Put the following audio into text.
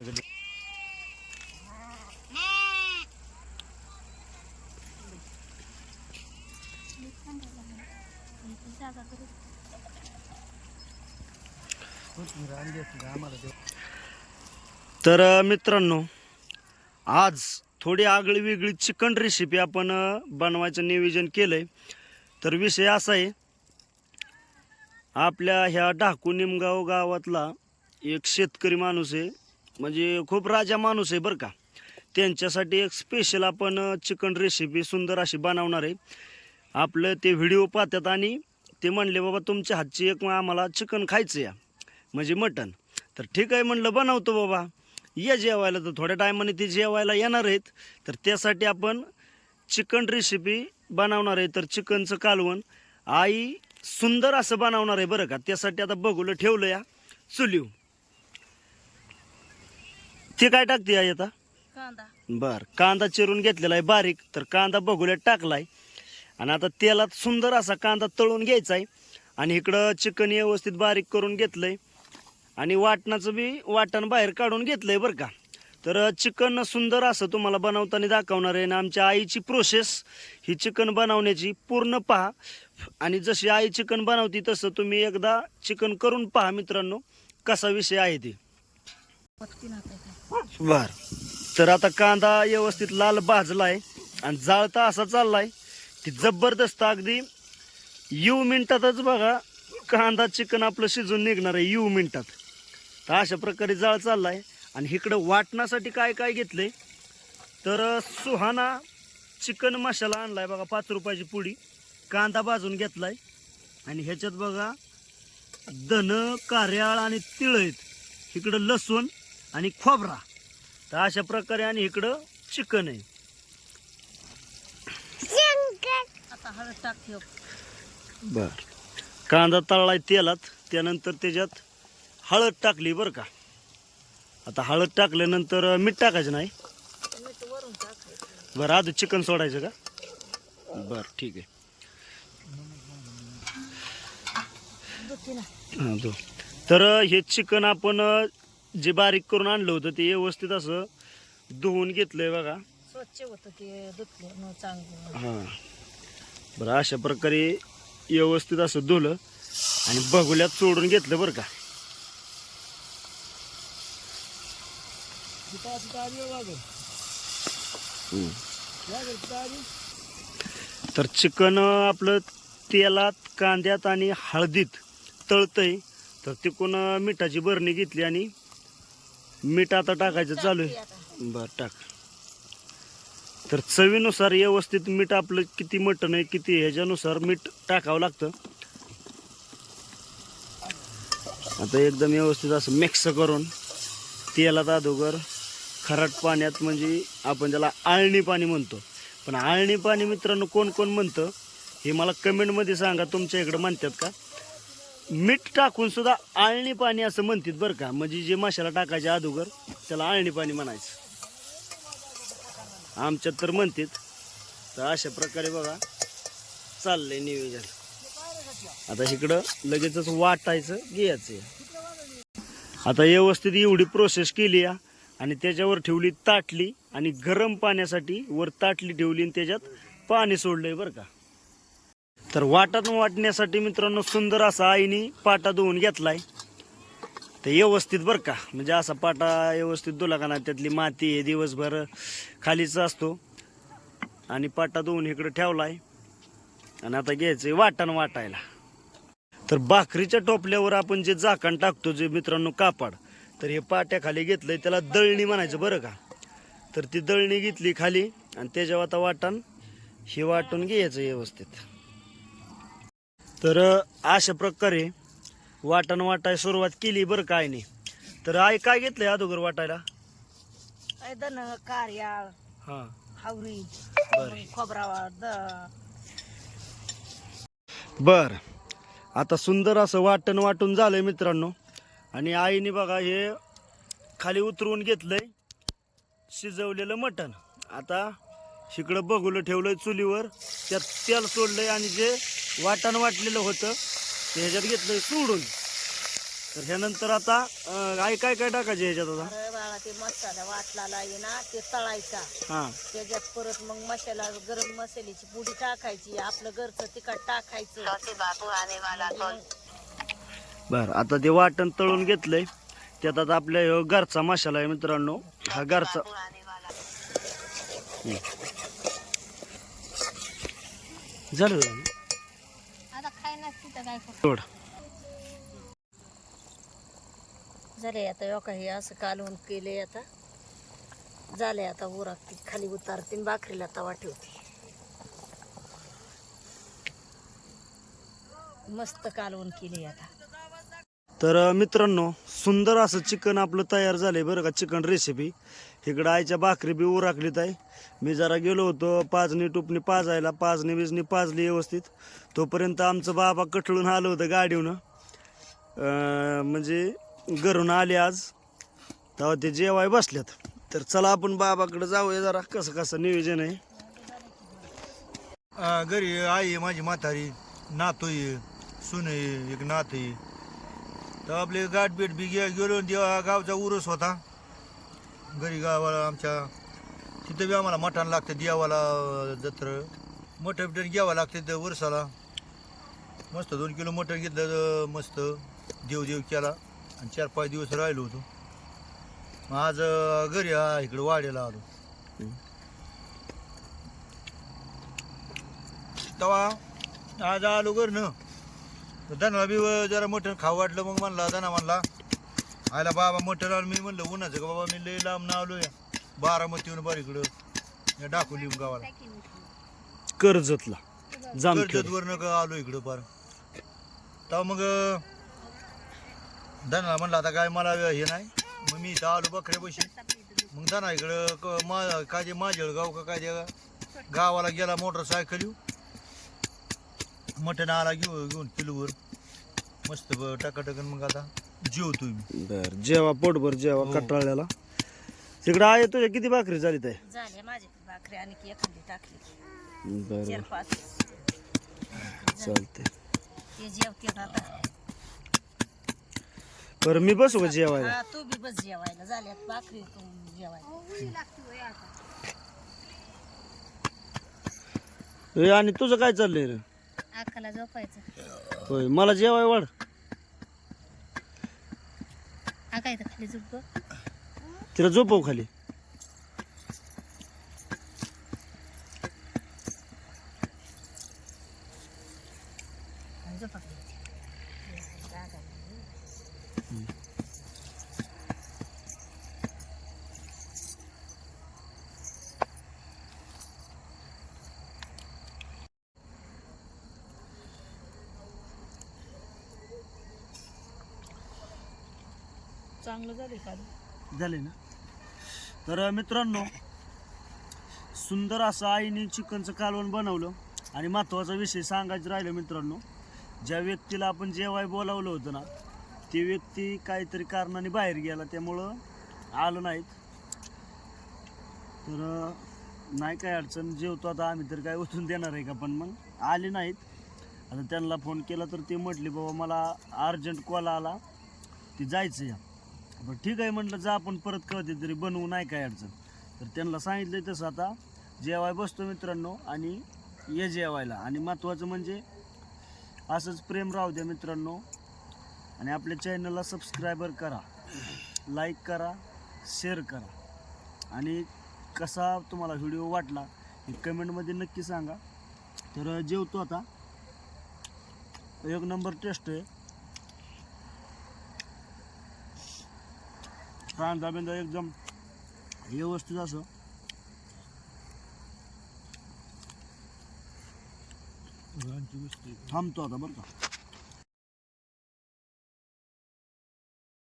म्हणजे तर मित्रांनो आज थोडी आगळी वेगळी चिकन रेसिपी आपण बनवायचं नियोजन केलंय. तर विषय असा आहे आपल्या ह्या ढाकू निमगाव गावातला एक शेतकरी माणूस आहे म्हणजे खूप राजा माणूस आहे बरं का. त्यांच्यासाठी एक स्पेशल आपण चिकन रेसिपी सुंदर अशी बनवणार आहे. आपलं ते व्हिडिओ पाहतात आणि ते म्हणले बाबा तुमच्या हातची एक आम्हाला चिकन खायचं या म्हणजे मटन तर ठीक आहे म्हणलं बनवतो बाबा. या जेवायला तर थोड्या टायमाने ते जेवायला येणार आहेत. तर त्यासाठी आपण चिकन रेसिपी बनवणार आहे. तर चिकनचं कालवण आई सुंदर असं बनवणार आहे बरं का. त्यासाठी आता बघूलं ठेवलं या. चुलीव ते काय टाकते आई आता? कांदा. बर कांदा चिरून घेतलेला आहे बारीक तर कांदा बघूल्यात टाकलाय. आणि आता तेलात सुंदर असा कांदा तळून घ्यायचा आहे आणि इकडं चिकन व्यवस्थित बारीक करून घेतलंय. आणि वाटणाचं बी वाटण बाहेर काढून घेतलंय बरं का. तर चिकन सुंदर असं तुम्हाला बनवताना दाखवणार आहे. आणि आमच्या आईची प्रोसेस ही चिकन बनवण्याची पूर्ण पहा. आणि जशी आई चिकन बनवती तसं तुम्ही एकदा चिकन करून पहा मित्रांनो कसा विषय आहे ते. बर. तर आता कांदा व्यवस्थित लाल भाजलाय आणि जाळता असा चाललाय की जबरदस्त अगदी यू मिनिटातच बघा कांदा चिकन आपलं शिजून निघणार आहे यू मिनिटात. तर अशा प्रकारे जाळ चाललाय आणि इकडं वाटण्यासाठी काय काय घेतलंय? तर सुहाना चिकन मसाला आणलाय बघा पाच रुपयाची पुडी. कांदा भाजून घेतलाय. आणि ह्याच्यात बघा धन कार्याळ आणि तिळ आहेत. इकडं लसूण आणि खोबरा. तर अशा प्रकारे आणि इकडं चिकन आहे. आता हळद बर. कांदा तळलाय तेलात त्यानंतर त्याच्यात हळद टाकली बरं का. आता हळद टाकल्यानंतर मीठ टाकायचं नाही. मीठ वरून टाकायचं. बरं आधी चिकन सोडायचं का? बरं ठीक आहे. हां तर हे चिकन आपण जे बारीक करून आणलं होतं ते व्यवस्थित असं धुवून घेतलंय बघा. स्वच्छ होतं ते चांगलं. हां. बरं अशा प्रकारे व्यवस्थित असं धुलं आणि बघुल्यात सोडून घेतलं बरं का. तर चिकन आपलं तेलात कांद्यात आणि हळदीत तळतंय. तर तिकून मिठाची बरणी घेतली आणि मीठ आता टाकायचं चालू आहे. बर टाक. तर चवीनुसार व्यवस्थित मीठ आपलं किती मटण आहे किती ह्याच्यानुसार मीठ टाकावं लागतं. आता एकदम व्यवस्थित असं मिक्स करून तेलात अगोदर खराट पाण्यात म्हणजे आपण त्याला आळणी पाणी म्हणतो. पण आळणी पाणी मित्रांनो कोण कोण म्हणतं हे मला कमेंटमध्ये सांगा तुमच्या इकडं म्हणतात का? मीठ टाकून सुद्धा आळणी पाणी असं म्हणतात बरं का. म्हणजे जे मसाला टाकायचे अगोदर त्याला आळणी पाणी म्हणायचं. आमच्यात तर म्हणतात तर अशा प्रकारे बघा चाललंय नियोजन. आता इकडं लगेचच वाटायचं घ्यायचं. आता व्यवस्थित एवढी प्रोसेस केली या आणि त्याच्यावर ठेवली ताटली आणि गरम पाण्यासाठी वर ताटली ठेवली आणि त्याच्यात पाणी सोडलंय बरं का. तर वाटण वाटण्यासाठी मित्रांनो सुंदर असा आईने पाटा धुवून घेतलाय. तर व्यवस्थित बरं का. म्हणजे असा पाटा व्यवस्थित धुला का नाही त्यातली माती हे दिवसभर खालीच असतो. आणि पाटा धुवून इकडे ठेवलाय. आणि आता घ्यायचंय वाटण वाटायला. तर भाकरीच्या टोपल्यावर आपण जे झाकण टाकतो जे मित्रांनो कापड तर हे पाट्याखाली घेतलंय त्याला दळणी म्हणायचं बरं का. तर ती दळणी घेतली खाली आणि त्याच्यावर आता वाटण हे वाटून घ्यायचं व्यवस्थित. तर अशा प्रकारे वाटण वाटाय सुरुवात केली बरं काय नाही तर आई काय घेतलंय अगोदर वाटायला? ऐदन कार्याळ हां. हावरी बरं. खोबरावा द बर. आता सुंदर असं वाटण वाटून झालंय मित्रांनो. आणि आईने बघा हे खाली उतरवून घेतलंय शिजवलेलं मटण. आता इकडं बघुलं ठेवलंय चुलीवर. त्यात तेल सोडलंय आणि जे वाटण वाटलेलं होतं ते ह्याच्यात घेतलंय सोडून. तर ह्यानंतर आता आई काय काय टाकायचे ह्याच्यात आता? अरे बाळा ते मसाला वाटलेला आहे ना ते तळायचा. हा. त्याच्यात परत मग मसाला गरम मसाल्याची पुडी टाकायची आपलं घरचं तिखट टाकायचं. मग बर आता ते वाटण तळून घेतलंय. त्यात आता आपल्या ह्यो घरचा मसाला आहे मित्रांनो. हा घरचा हम्म. झालं? आता सोड. झाले यो काही असं कालवून केले आता. झाले आता उरागते खाली उतारते भाकरीला तवा ठेवते. मस्त कालवून केली आता. तर मित्रांनो सुंदर असं चिकन आपलं तयार झालंय बरं का चिकन रेसिपी इकडं आईच्या भाकरी बी उराकलीत आहे. मी जरा गेलो होतो पाजणी टुपणी पाजायला. पाजणी बिजणी पाजली व्यवस्थित. तोपर्यंत आमचं बाबा कठळून आलं होतं गाडीवनं. म्हणजे घरून आले आज. तेव्हा ते जेवाय बसल्यात. तर चला आपण बाबाकडे जाऊया जरा कसं कसं नियोजन आहे. घरी आई आहे माझी म्हातारी. नातू आहे एक नात आहे. तर आपले गाठ बी गे गेलो देवा गावचा उरूस होता. घरी गावाला आमच्या तिथं बी आम्हाला मटण लागतं देवाला जत्र. मटण बिटण घ्यावं लागतं त्या उरसाला मस्त दोन किलो मटण घेतलं तर मस्त. देव देव केला. आणि चार पाच दिवस राहिलो होतो. मग आज घरी हा इकडे वाड्याला आलो. तेव्हा आज आलो घर न धनाला बी जरा मटण खाऊ वाटलं मग म्हणला धना म्हणला आयला बाबा मटण आलं मी म्हणलं उन्हाचं का बाबा मी लय लांब ना आलो या बारामतीहून बरं इकडं या डाकोली गावाला. कर्जतला. जामखेड कर्जतवर नका आलो इकडं पार. तेव्हा मग धनाला म्हणलं आता काय मला हे नाही. मग मी इथं आलो बकऱ्या पैसे मग धना इकडं क- मा काय ते माझेळगाव का काय ते गावाला गेला मोटरसायकल मटण आला घेऊ घेऊन किलोवर मस्त ब- टाकाटकन मग आता जेवतो मी. बर जेवा पोटभर जेवा हो. कटाळल्याला. तिकडं आहे तुझ्या किती भाकरी झाली ते झाले माझे भाकरी आणि एखादी टाकली. बर. चार पाच. चालते ते जेवते आता. बरं मी बसू का जेवायला? हा तू बी बस जेवायला. झाल्यात भाकरी तू जेवायला. ए, आणि तुझं काय चाललंय रे? अक्काला झोपायचं. होय मला जेवाय वाढ. इथं खाली झोप तिला झोपव खाली झोपा चांगलं झाले खाली झाले ना? तर मित्रांनो सुंदर असं आईने चिकनचं कालवण बनवलं. आणि महत्त्वाचा विषय सांगायचं राहिलं मित्रांनो ज्या व्यक्तीला आपण जेवाय बोलावलं होतं ना ती व्यक्ती काहीतरी कारणाने बाहेर गेला त्यामुळं आलं नाहीत. तर नाही काय अडचण जेवतो आता आम्ही तर काय उचलून देणार आहे का पण मग आले नाहीत. आता त्यांना फोन केला तर ते म्हटले बाबा मला अर्जंट कॉल आला ते जायचं या बरं ठीक आहे म्हटलं जा आपण परत कळते तरी बनवू नाही काय अडचण. तर त्यांना सांगितलं तसं आता जेवाय बसतो मित्रांनो आणि ये जेवायला. आणि महत्त्वाचं म्हणजे असंच प्रेम राहू द्या मित्रांनो. आणि आपल्या चॅनलला सबस्क्रायबर करा लाईक करा शेअर करा. आणि कसा तुम्हाला व्हिडिओ वाटला हे कमेंटमध्ये नक्की सांगा. तर जेवतो आता. एक नंबर टेस्ट आहे. कांदा बिंदा एकदम व्यवस्थित असं. थांबतो आता बरं का.